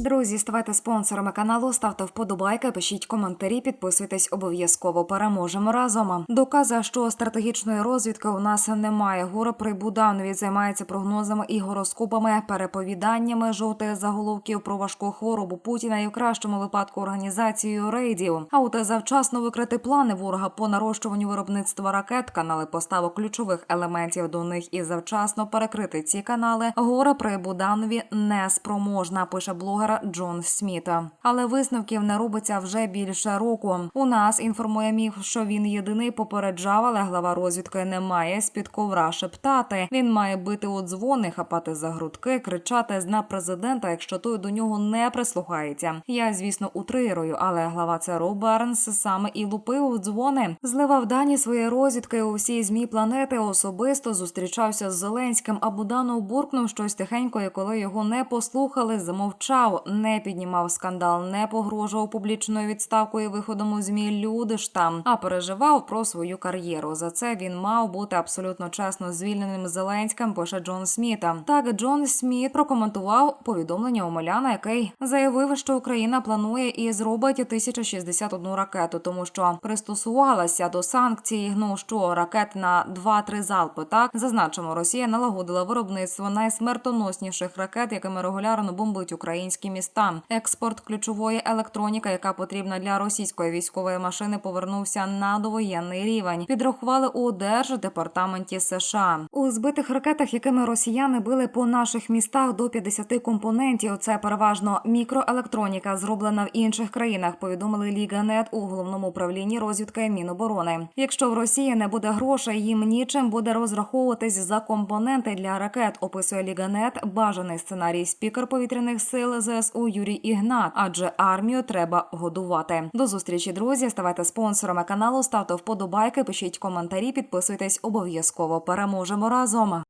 Друзі, ставайте спонсорами каналу, ставте вподобайки, пишіть коментарі, підписуйтесь обов'язково. Переможемо разом. Доказує, що стратегічної розвідки у нас немає. Гора Прибуданові займається прогнозами і гороскопами, переповіданнями жовтих заголовків про важку хворобу Путіна і в кращому випадку організацією рейдів. А от завчасно викрити плани ворога по нарощуванню виробництва ракет, канали поставок ключових елементів до них і завчасно перекрити ці канали. Гора при Буданові не спроможна, пише блогер Джон Сміта. Але висновків не робиться вже більше року. У нас інформує міф, що він єдиний попереджав, але глава розвідки не має з-під ковра шептати. Він має бити у дзвони, хапати за грудки, кричати зна президента, якщо той до нього не прислухається. Я, звісно, утрирую, але глава ЦРУ Барнс саме і лупив у дзвони, зливав дані своєї розвідки у всі змі планети. Особисто зустрічався з Зеленським. А Буданов буркнув щось тихенько, і коли його не послухали, замовчав, не піднімав скандал, не погрожував публічною відставкою виходом у змі. Люди ж там, а переживав про свою кар'єру. За це він мав бути абсолютно чесно звільненим Зеленським. Пише Джон Сміта. Так Джон Сміт прокоментував повідомлення Омеляна, який заявив, що Україна планує і зробить 1061 ракету, тому що пристосувалася до санкцій. Ну що ракет на 2-3 залпи. Так зазначимо, Росія налагодила виробництво найсмертоносніших ракет, якими регулярно бомбить українські міста. Експорт ключової електроніки, яка потрібна для російської військової машини, повернувся на довоєнний рівень. Підрахували у держдепартаменті США у збитих ракетах, якими росіяни били по наших містах до 50 компонентів. Це переважно мікроелектроніка, зроблена в інших країнах. Повідомили Ліга.Нет у головному управлінні розвідки Міноборони. Якщо в Росії не буде грошей, їм нічим буде розраховуватись за компоненти для ракет. Описує Ліга.Нет бажаний сценарій спікер повітряних сил ЗСУ Юрій Ігнат. Адже армію треба годувати. До зустрічі, друзі. Ставайте спонсорами каналу, ставте вподобайки, пишіть коментарі, підписуйтесь обов'язково. Переможемо разом.